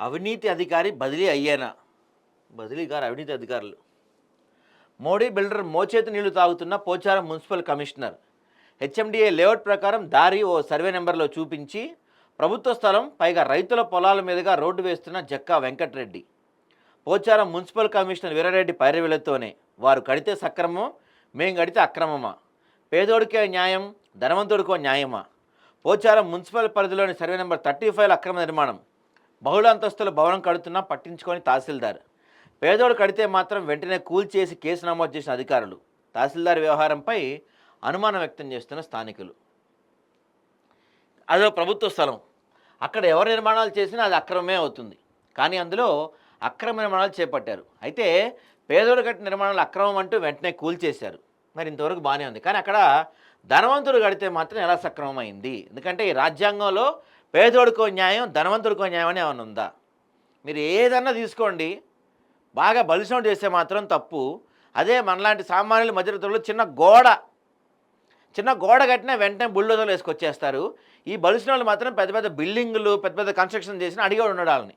అవినీతి అధికారి బదిలీ అయ్యేనా? బదిలీ గారు అవినీతి అధికారులు. మోడీ బిల్డర్ మోచేతి నీళ్ళు తాగుతున్న Pocharam municipal commissioner. HMDA layout ప్రకారం దారి ఓ సర్వే నెంబర్లో చూపించి ప్రభుత్వ స్థలం పైగా రైతుల పొలాల మీదుగా రోడ్డు వేస్తున్న జక్కా వెంకటరెడ్డి. పోచారం మున్సిపల్ కమిషనర్ వీరారెడ్డి పైరవిలతోనే వారు కడితే సక్రమం మేము కడితే అక్రమమా? పేదోడికే న్యాయం ధనవంతుడికో న్యాయమా? పోచారం మున్సిపల్ పరిధిలోని సర్వే నెంబర్ థర్టీ ఫైవ్ అక్రమ నిర్మాణం. బహుళ అంతస్తుల భవనం కడుతున్నా పట్టించుకొని తహసీల్దార్. పేదోడు కడితే మాత్రం వెంటనే కూల్చేసి కేసు నమోదు చేసిన అధికారులు. తహసీల్దార్ వ్యవహారంపై అనుమానం వ్యక్తం చేస్తున్న స్థానికులు. అదో ప్రభుత్వ స్థలం. అక్కడ ఎవరు నిర్మాణాలు చేసినా అది అక్రమమే అవుతుంది. కానీ అందులో అక్రమ నిర్మాణాలు చేపట్టారు. అయితే పేదోడు కట్టిన నిర్మాణాలు అక్రమం అంటూ వెంటనే కూల్చేశారు మరి ఇంతవరకు బాగానే ఉంది. కానీ అక్కడ ధనవంతుడు కడితే మాత్రం ఎలా సక్రమం అయింది ఎందుకంటే ఈ రాజ్యాంగంలో పేదోడికో న్యాయం ధనవంతుడికో న్యాయం అని ఏమైనా ఉందా? మీరు ఏదన్నా తీసుకోండి. బాగా బలిసం చేస్తే మాత్రం తప్పు. అదే మనలాంటి సామాన్యులు మధ్యతరులు చిన్న గోడ. చిన్న గోడ కట్టినా వెంటనే బుల్డోజర్లు వేసుకొచ్చేస్తారు. ఈ బలిసిన వాళ్ళు మాత్రం పెద్ద పెద్ద బిల్డింగులు పెద్ద పెద్ద కన్స్ట్రక్షన్ చేసిన అడిగాడు ఉన్నాడు వాళ్ళని.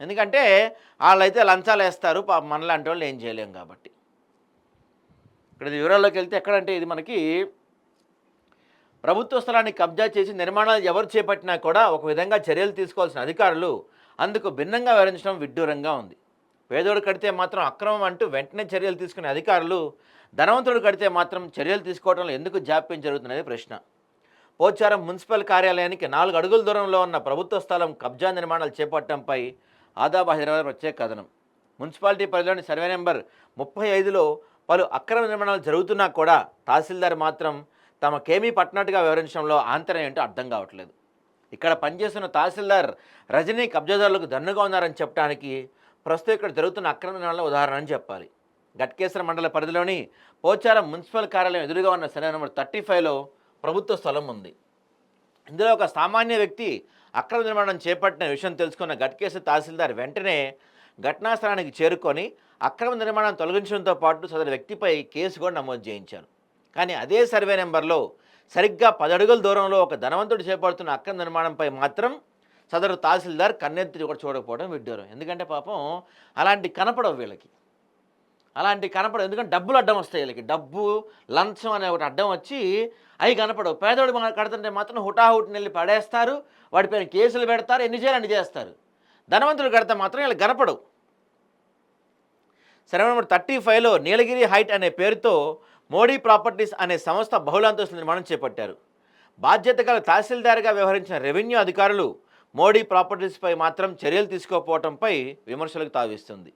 ఎందుకంటే వాళ్ళైతే లంచాలు వేస్తారు. పాప మనలాంటి వాళ్ళు ఏం చేయలేము కాబట్టి. ఇక్కడ వివరాల్లోకి వెళ్తే ఎక్కడంటే ఇది మనకి ప్రభుత్వ స్థలాన్ని కబ్జా చేసి నిర్మాణాలు ఎవరు చేపట్టినా కూడా ఒక విధంగా చర్యలు తీసుకోవాల్సిన అధికారులు అందుకు భిన్నంగా వివరించడం విడ్డూరంగా ఉంది. పేదోడు కడితే మాత్రం అక్రమం అంటూ వెంటనే చర్యలు తీసుకునే అధికారులు ధనవంతుడు కడితే మాత్రం చర్యలు తీసుకోవడంలో ఎందుకు జాప్యం జరుగుతున్నది ప్రశ్న. పోచారం మున్సిపల్ కార్యాలయానికి నాలుగు అడుగుల దూరంలో ఉన్న ప్రభుత్వ స్థలం కబ్జా నిర్మాణాలు చేపట్టడంపై ఆదాబ్ హైదరాబాద్ ప్రత్యేక కథనం. మున్సిపాలిటీ పరిధిలోని సర్వే నెంబర్ ముప్పై ఐదులో పలు అక్రమ నిర్మాణాలు జరుగుతున్నా కూడా తహసీల్దార్ మాత్రం తమకేమీ పట్టినట్టుగా వివరించడంలో ఆంతర్యం ఏంటో అర్థం కావట్లేదు. ఇక్కడ పనిచేస్తున్న తహసీల్దార్ రజనీ కబ్జాదారులకు దన్నుగా ఉన్నారని చెప్పడానికి ప్రస్తుతం ఇక్కడ జరుగుతున్న అక్రమ ఉదాహరణ అని చెప్పాలి. గట్కేశ్వర మండల పరిధిలోని పోచారం మున్సిపల్ కార్యాలయం ఎదురుగా ఉన్న సెల నెంబర్ థర్టీ ఫైవ్లో ప్రభుత్వ స్థలం ఉంది. ఇందులో ఒక సామాన్య వ్యక్తి అక్రమ నిర్మాణం చేపట్టిన విషయం తెలుసుకున్న గట్కేశ్వర తహసీల్దార్ వెంటనే ఘటనా స్థలానికి చేరుకొని అక్రమ నిర్మాణం తొలగించడంతో పాటు సదరు వ్యక్తిపై కేసు కూడా నమోదు చేయించారు. కానీ అదే సర్వే నెంబర్లో సరిగ్గా పదడుగుల దూరంలో ఒక ధనవంతుడు చేపడుతున్న అక్క నిర్మాణంపై మాత్రం సదరు తహసీల్దార్ కన్నెత్తి కూడా చూడకపోవడం విడ్డూరం. ఎందుకంటే పాపం అలాంటి కనపడవు వీళ్ళకి. అలాంటి కనపడవు. ఎందుకంటే డబ్బులు అడ్డం వస్తాయి వీళ్ళకి. డబ్బు లంచం అనే ఒకటి అడ్డం వచ్చి అవి కనపడవు. పేదోడు కడుతుంటే మాత్రం హుటాహుటిని వెళ్ళి పడేస్తారు. వాడిపైన కేసులు పెడతారు. ఎన్ని చేయాలి అన్ని చేస్తారు. ధనవంతులు కడితే మాత్రం వీళ్ళు కనపడవు. సరే నెంబర్ థర్టీ ఫైవ్లో నీలగిరి హైట్ అనే పేరుతో మోడీ ప్రాపర్టీస్ అనే సంస్థ బహుళాంతస్తుల నిర్మాణం చేపట్టారు. బాధ్యత గల తహసీల్దార్గా వ్యవహరించిన రెవెన్యూ అధికారులు మోడీ ప్రాపర్టీస్పై మాత్రం చర్యలు తీసుకోకపోవడంపై విమర్శలకు తావిస్తుంది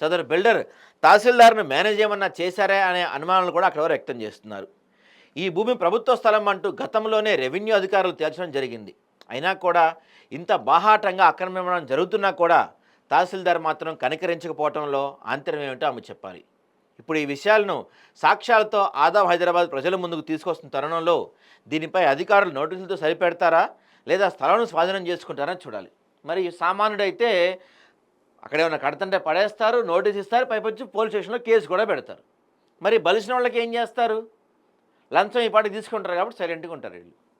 సదరు బిల్డర్ తహసీల్దార్ను మేనేజ్ ఏమన్నా చేశారా అనే అనుమానాలు కూడా అక్కడ వ్యక్తం చేస్తున్నారు. ఈ భూమి ప్రభుత్వ స్థలం అంటూ గతంలోనే రెవెన్యూ అధికారులు తేల్చడం జరిగింది. అయినా కూడా ఇంత బాహాటంగా అక్రమ నిర్మాణం జరుగుతున్నా కూడా తహసీల్దార్ మాత్రం కనికరించకపోవడంలో ఆంతర్యం ఏమిటో ఆమె చెప్పాలి. ఇప్పుడు ఈ విషయాలను సాక్ష్యాలతో ఆదాబ్ హైదరాబాద్ ప్రజల ముందుకు తీసుకొస్తున్న తరుణంలో దీనిపై అధికారులు నోటీసులతో సరిపెడతారా? లేదా స్థలాలను స్వాధీనం చేసుకుంటారా చూడాలి. మరి సామాన్యుడైతే అక్కడ ఏమైనా కడతంటే పడేస్తారు నోటీస్ ఇస్తారు పైపొచ్చి పోలీస్ స్టేషన్లో కేసు కూడా పెడతారు. మరి బలిసిన వాళ్ళకి ఏం చేస్తారు? లంచం ఈ పాటికి తీసుకుంటారు కాబట్టి సైలెంట్గా ఉంటారు వీళ్ళు.